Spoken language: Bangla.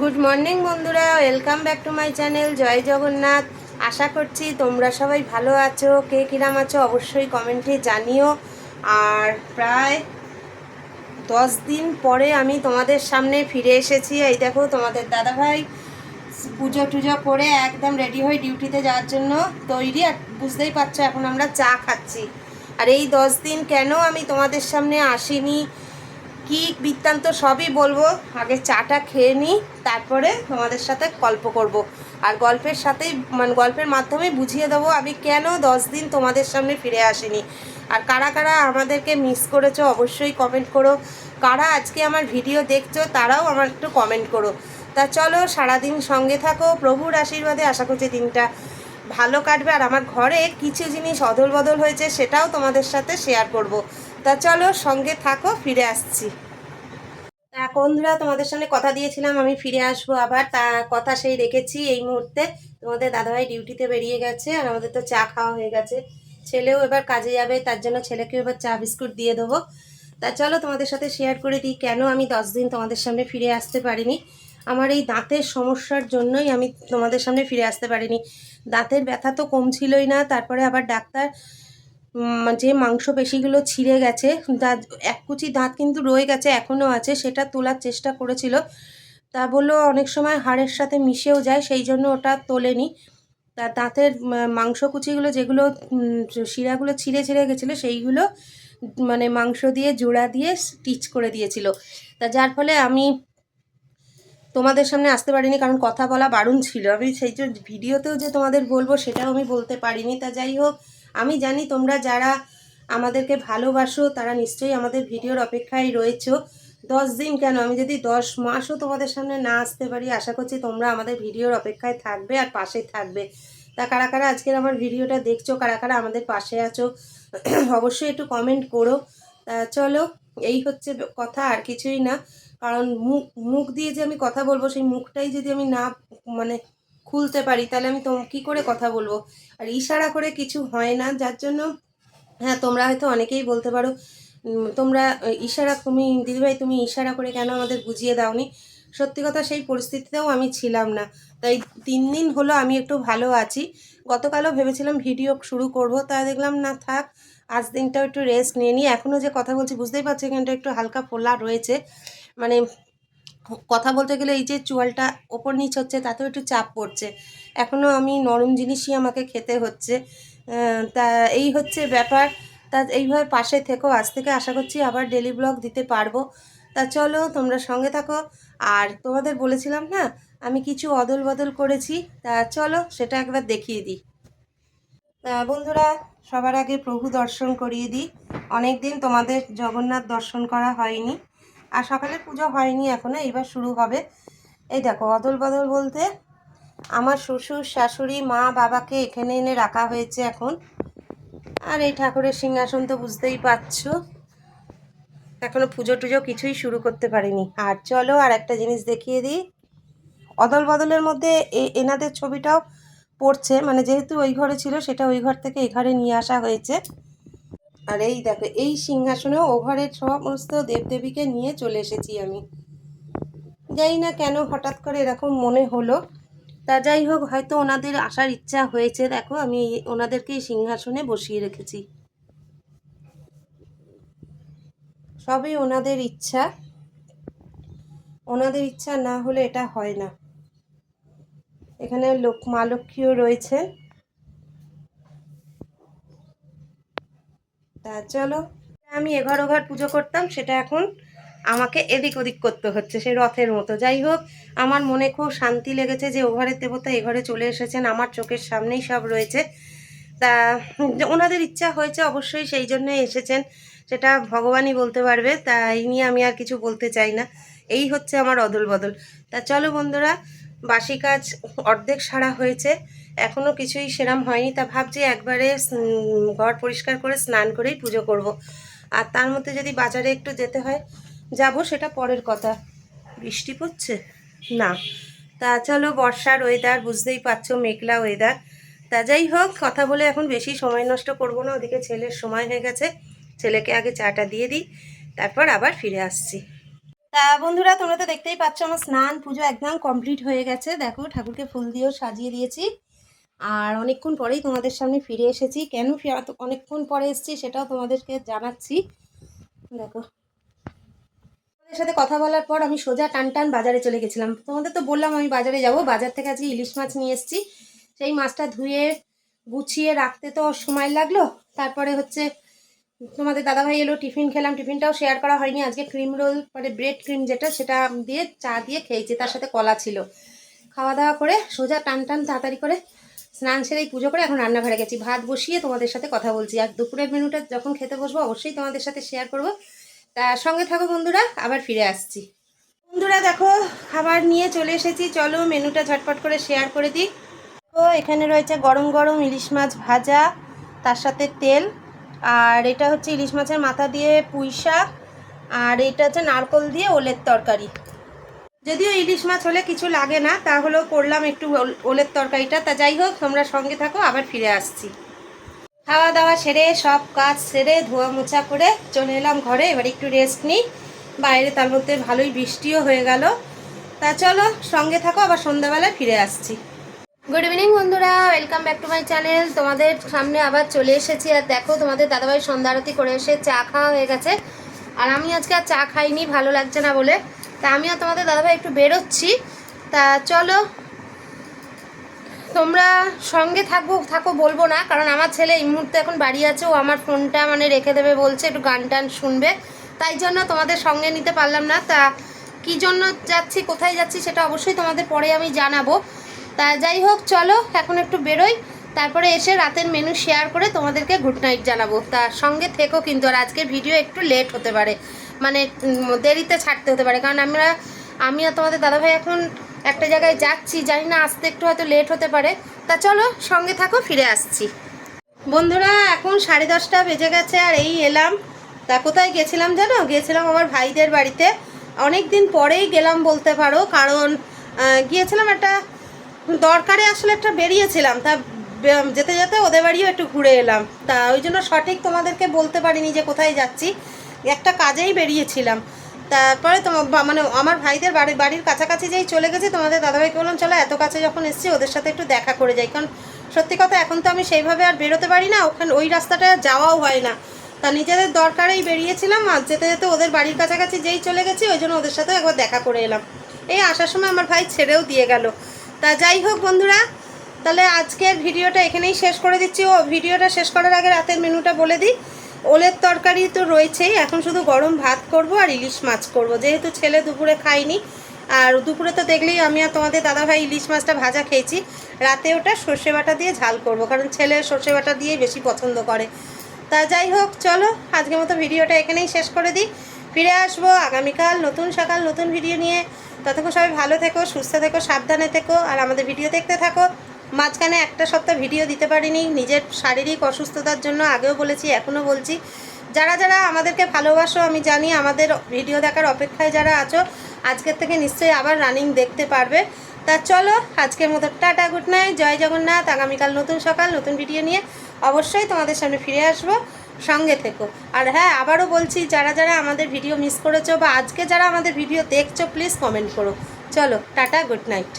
গুড মর্নিং বন্ধুরা। Welcome back to my channel জয় জগন্নাথ। আশা করছি তোমরা সবাই ভালো আছো। কে কিরাম আছো অবশ্যই কমেন্টে জানিও। আর প্রায় দশ দিন পরে আমি তোমাদের সামনে ফিরে এসেছি। এই দেখো, তোমাদের দাদাভাই পুজো টুজো করে একদম রেডি হয়ে ডিউটিতে যাওয়ার জন্য তৈরি। আর বুঝতেই পারছ, এখন আমরা চা খাচ্ছি। আর এই দশ দিন কেন আমি তোমাদের সামনে আসিনি? কি বৃত্তান্ত সবই বলব। আগে চাটা খেয়ে নিই, তারপরে তোমাদের সাথে গল্প করব। আর গল্পের সাথেই মানে গল্পের মাধ্যমে বুঝিয়ে দেবো, আমি কেন দশ দিন তোমাদের সামনে ফিরে আসিনি। আর কারা কারা আমাদেরকে মিস করেছ অবশ্যই কমেন্ট করো। কারা আজকে আমার ভিডিও দেখছ তারাও আমার একটু কমেন্ট করো। তা চলো সারাদিন সঙ্গে থাকো, প্রভুর আশীর্বাদে আশা করছি দিনটা ভালো কাটবে। আর আমার ঘরে কিছু জিনিস অদল বদল হয়েছে সেটাও তোমাদের সাথে শেয়ার করব। তা চলো সঙ্গে থাকো, ফিরে আসছি। তা বন্ধুরা, তোমাদের সামনে কথা দিয়েছিলাম, আমি ফিরে আসব আবার। তা কথা সেই রেখেছি এই মুহূর্তে। তোমাদের দাদাভাই ডিউটিতে বেরিয়ে গেছে আর আমাদের তো চা খাওয়া হয়ে গেছে। ছেলেও এবার কাজে যাবে, তার জন্য ছেলেকেও এবার চা, বিস্কুট দিয়ে দেবো। তা চলো তোমাদের সাথে শেয়ার করে দিই, কেন আমি দশ দিন তোমাদের সামনে ফিরে আসতে পারিনি? আমার এই দাঁতের সমস্যার জন্যই আমি তোমাদের সামনে ফিরে আসতে পারিনি। দাঁতের ব্যথা তো কমছিলই না, তারপরে আবার ডাক্তার যে মাংসপেশিগুলো ছিঁড়ে গেছে, দাঁত, এক কুচি দাঁত কিন্তু রয়ে গেছে, এখনও আছে, সেটা তোলার চেষ্টা করেছিল। তা বলল অনেক সময় হাড়ের সাথে মিশেও যায়, সেই জন্য ওটা তোলেনি। তা দাঁতের মা- মাংসকুচিগুলো যেগুলো শিরাগুলো ছিঁড়ে ছিঁড়ে গেছিল, সেইগুলো মানে মাংস দিয়ে জোড়া দিয়ে স্টিচ করে দিয়েছিল। তা যার ফলে আমি তোমাদের সামনে আসতে পারিনি, কারণ কথা বলা বারণ ছিল। আমি সেই জন্য ভিডিওতেও যে তোমাদের বলব, সেটাও আমি বলতে পারিনি। তা যাই হোক আমি জানি তোমরা যারা আমাদেরকে ভালোবাসো, তারা নিশ্চয়ই আমাদের ভিডিওর অপেক্ষায় রয়েছো। দশ দিন কেন? আমি যদি দশ মাসও তোমাদের সামনে না আসতে পারি, আশা করছি তোমরা আমাদের ভিডিওর অপেক্ষায় থাকবে আর পাশে থাকবে। তা কারা কারা আজকের আমার ভিডিওটা দেখছ, কারা কারা আমাদের পাশে আছো, অবশ্যই একটু কমেন্ট করো। তা চলো, এই হচ্ছে কথা, আর কিছুই না। কারণ মুখ মুখ দিয়ে যে আমি কথা বলব, সেই মুখটাই যদি আমি না মানে খুলতে পারি, তাহলে আমি তোম, কী করে কথা বলব? আর ইশারা করে কিছু হয় না, যার জন্য হ্যাঁ তোমরা হয়তো অনেকেই বলতে পারো তোমরা ইশারা, তুমি, দিদিভাই, তুমি ইশারা করে কেন আমাদের বুঝিয়ে দাওনি? সত্যি কথা, সেই পরিস্থিতিতেও আমি ছিলাম না। তাই তিন দিন হলো আমি একটু ভালো আছি। গতকালও ভেবেছিলাম ভিডিও শুরু করব, তা দেখলাম, না থাক, আজ দিনটাও একটু রেস্ট নিয়ে নিই এখনও যে কথা বলছি, বুঝতেই পারছি, এখানটা একটু হালকা ফোলা রয়েছে। মানে কথা বলতে গেলে এই যে চুয়ালটা ওপর নিচ হচ্ছে, তাতেও একটু চাপ পড়ছে। এখনও আমি নরম জিনিসই আমাকে খেতে হচ্ছে। তা এই হচ্ছে ব্যাপার। তা এইভাবে পাশে থেকো। আজ থেকে আশা করছি আবার ডেলি ব্লগ দিতে পারব। তা চলো, তোমরা সঙ্গে থাকো। আর তোমাদের বলেছিলাম না, আমি কিছু অদল বদল করেছি। তা চলো, সেটা একবার দেখিয়ে দিই। বন্ধুরা, সবার আগে প্রভু দর্শন করিয়ে দিই। অনেক দিন তোমাদের জগন্নাথ দর্শন করা হয়নি। আর সকালে পুজো হয়নি এখনও, এইবার শুরু হবে। এই দেখো, অদল বদল বলতে আমার শ্বশুর, শাশুড়ি, মা, বাবাকে এখানে এনে রাখা হয়েছে এখন। আর এই ঠাকুরের সিংহাসন তো বুঝতেই পারছ। এখনও পুজো টুজো কিছুই শুরু করতে পারিনি। আর চলো আর একটা জিনিস দেখিয়ে দিই। অদল বদলের মধ্যে এ- এনাদের ছবিটাও পড়ছে। মানে যেহেতু ওই ঘরে ছিল, সেটা ওই ঘর থেকে এই ঘরে নিয়ে আসা হয়েছে। আর এই দেখো, এই সিংহাসনেও ও ঘরের সমস্ত দেবদেবীকে নিয়ে চলে এসেছি আমি। জানি না কেন হঠাৎ করে এরকম মনে হলো। তা যাই হোক, হয়তো ওনাদের আসার ইচ্ছা হয়েছে। দেখো, আমি ওনাদেরকে সিংহাসনে বসিয়ে রেখেছি। সবই ওনাদের ইচ্ছা। ওনাদের ইচ্ছা না হলে এটা হয় না। এখানে লোক, মা লক্ষ্মীও রয়েছেন। তা চলো, আমি এঘর ওঘর পুজো করতাম, সেটা এখন আমাকে এদিক ওদিক করতে হচ্ছে, সেই রথের মতো। যাই হোক, আমার মনে খুব শান্তি লেগেছে যে ওঘরের দেবতা এঘরে চলে এসেছেন, আমার চোখের সামনেই সব রয়েছে। তা ওনাদের ইচ্ছা হয়েছে অবশ্যই সেই জন্যই এসেছেন, সেটা ভগবানই বলতে পারবে, তা এই নিয়ে আমি আর কিছু বলতে চাই না, এই হচ্ছে আমার অদল বদল। তা চলো বন্ধুরা, বাসি কাজ অর্ধেক সারা হয়েছে এখনও কিছুই সেরাম হয়নি, তা ভাবছি একবারে ঘর পরিষ্কার করে স্নান করেই পুজো করব। আর তার মধ্যে যদি বাজারে একটু যেতে হয়, যাব সেটা পরের কথা। বৃষ্টি পড়ছে? না। তা চলো, বর্ষার ওয়েদার বুঝতেই পারছ মেঘলা ওয়েদার তা যাই হোক, কথা বলে এখন বেশি সময় নষ্ট করব না, ওদিকে ছেলের সময় হয়ে গেছে। ছেলেকে আগে চাটা দিয়ে দিই, তারপর আবার ফিরে আসছি। তা বন্ধুরা, তোমরা তো দেখতেই পাচ্ছ আমার স্নান পুজো একদম কমপ্লিট হয়ে গেছে। দেখো, ঠাকুরকে ফুল দিয়েও সাজিয়ে দিয়েছি। আর অনেকক্ষণ পরেই তোমাদের সামনে ফিরে এসেছি। কেন অনেকক্ষণ পরে এসেছি, সেটাও তোমাদেরকে জানাচ্ছি। দেখো। তোমাদের সাথে কথা বলার পর আমি সোজা টান টান বাজারে চলে গেছিলাম। তোমাদের তো বললাম আমি বাজারে যাব। বাজার থেকে আজকে ইলিশ মাছ নিয়ে এসেছি। সেই মাছটা ধুয়ে, গুছিয়ে রাখতে তো সময় লাগল। তারপরে হচ্ছে তোমাদের দাদাভাই এলো, টিফিন খেলাম। টিফিনটাও শেয়ার করা হয়নি। আজকে ক্রিম রোল মানে ব্রেড ক্রিম যেটা, সেটা দিয়ে চা দিয়ে খেয়েছি। তার সাথে কলা ছিল। খাওয়া দাওয়া করে সোজা টান টান তাড়াতাড়ি করে স্নান সেরেই পুজো করে এখন রান্নাঘরে গেছি। ভাত বসিয়ে তোমাদের সাথে কথা বলছি। আর দুপুরের মেনুটা যখন খেতে বসবো, অবশ্যই তোমাদের সাথে শেয়ার করব। তা সঙ্গে থাকো বন্ধুরা, আবার ফিরে আসছি। বন্ধুরা দেখো, খাবার নিয়ে চলে এসেছি। চলো মেনুটা ঝটপট করে শেয়ার করে দিই। তো এখানে রয়েছে গরম গরম ইলিশ মাছ ভাজা, তার সাথে তেল। আর এটা হচ্ছে ইলিশ মাছের মাথা দিয়ে পুঁই শাক। আর এটা হচ্ছে নারকল দিয়ে ওলের তরকারি। যদিও ইলিশ মাছ হলে কিছু লাগে না, তাহলেও করলাম একটু ওলের তরকারিটা। তা যাই হোক, তোমরা সঙ্গে থাকো, আবার ফিরে আসছি। খাওয়া দাওয়া সেরে, সব কাজ সেরে, ধোয়া মোছা করে চলে এলাম ঘরে, এবার একটু রেস্ট নিই। বাইরে তার মধ্যে ভালোই বৃষ্টিও হয়ে গেল। তা চলো, সঙ্গে থাকো, আবার সন্ধ্যাবেলায় ফিরে আসছি। গুড ইভিনিং বন্ধুরা welcome back to my channel তোমাদের সামনে আবার চলে এসেছি, আর দেখো তোমাদের দাদাভাই সন্ধ্যা আরতি করে এসে চা খাওয়া হয়ে গেছে। আর আমি আজকে আর চা খাইনি, ভালো লাগছে না বলে। তা আমি আর তোমাদের দাদাভাই একটু বেরোচ্ছি। তা চলো, তোমরা সঙ্গে থাকব, থাকো বলব না, কারণ আমার ছেলে এই মুহূর্তে এখন বাড়ি আছে, ও আমার ফোনটা মানে রেখে দেবে বলছে, একটু গান টান শুনবে। তাই জন্য তোমাদের সঙ্গে নিতে পারলাম না। তা কী জন্য যাচ্ছি, কোথায় যাচ্ছি সেটা অবশ্যই তোমাদের পরে আমি জানাব। তা যাই হোক, চলো, এখন একটু বেরোই। তারপরে এসে রাতের মেনু শেয়ার করে তোমাদেরকে গুড নাইট জানাব। তা সঙ্গে থেকো কিন্তু, আর আজকের ভিডিও একটু লেট হতে পারে। মানে দেরিতে ছাড়তে হতে পারে। কারণ আমরা আমি আর তোমাদের দাদাভাই এখন একটা জায়গায় যাচ্ছি, জানি না আসতে একটু হয়তো লেট হতে পারে। তা চলো, সঙ্গে থাকো, ফিরে আসছি। বন্ধুরা, এখন সাড়ে দশটা বেজে গেছে আর এই এলাম। তা কোথায় গেছিলাম জানো? গিয়েছিলাম আমার ভাইদের বাড়িতে। অনেক দিন পরেই গেলাম বলতে পারো, কারণ গিয়েছিলাম একটা, দরকারে আসলে একটা বেরিয়েছিলাম। তা যেতে যেতে ওদের বাড়িও একটু ঘুরে এলাম। তা ওই জন্য সঠিক তোমাদেরকে বলতে পারিনি যে কোথায় যাচ্ছি। একটা কাজেই বেরিয়েছিলাম। তারপরে তোমার মানে আমার ভাইদের বাড়ির বাড়ির কাছাকাছি যেই চলে গেছি, তোমাদের দাদাভাইকে বললাম, চলো এত কাছে যখন এসেছি, ওদের সাথে একটু দেখা করে যাই। কারণ সত্যি কথা এখন তো আমি সেইভাবে আর বেরোতে পারি না, ওখানে, ওই রাস্তাটা যাওয়াও হয় না। তা নিজেদের দরকারেই বেরিয়েছিলাম, আর যেতে যেতে ওদের বাড়ির কাছাকাছি যেই চলে গেছি, ওই জন্য ওদের সাথে একবার দেখা করে এলাম। এই আসার সময় আমার ভাই ছেড়েও দিয়ে গেল। তা যাই হোক বন্ধুরা, তাহলে আজকের ভিডিওটা এখানেই শেষ করে দিচ্ছি। ও ভিডিওটা শেষ করার আগে রাতের মেনুটা বলে দিই। ওলের তরকারি তো রয়েছেই, এখন শুধু গরম ভাত করব আর ইলিশ মাছ করব। যেহেতু ছেলে দুপুরে খায়নি, আর দুপুরে তো দেখলেই আমি আর তোমাদের দাদাভাই ইলিশ মাছটা ভাজা খেয়েছি, রাতে ওটা সর্ষে বাটা দিয়ে ঝাল করব, কারণ ছেলে সর্ষে বাটা দিয়েই বেশি পছন্দ করে। তা যাই হোক, চলো, আজকের মতো ভিডিওটা এখানেই শেষ করে দিই। ফিরে আসব আগামীকাল নতুন সকাল, নতুন ভিডিও নিয়ে। ততক্ষণ সবাই ভালো থেকো, সুস্থ থেকো, সাবধানে থেকো, আর আমাদের ভিডিও দেখতে থাকো। মাঝখানে একটা সপ্তাহ ভিডিও দিতে পারিনি, নিজের শারীরিক অসুস্থতার জন্য আগেও বলেছি, এখনও বলছি। যারা যারা আমাদেরকে ভালোবাসো, আমি জানি আমাদের ভিডিও দেখার অপেক্ষায় যারা আছো, আজকের থেকে নিশ্চয়ই আবার রানিং দেখতে পারবে। তা চলো, আজকের মতো টাটা, গুড নাইট, জয় জগন্নাথ, আগামীকাল নতুন সকাল, নতুন ভিডিও নিয়ে অবশ্যই তোমাদের সামনে ফিরে আসব, সঙ্গে থেকো। আর হ্যাঁ আবারও বলছি, যারা যারা আমাদের ভিডিও মিস করেছ বা আজকে যারা আমাদের ভিডিও দেখছ প্লিজ কমেন্ট করো। চলো, টাটা, গুড নাইট।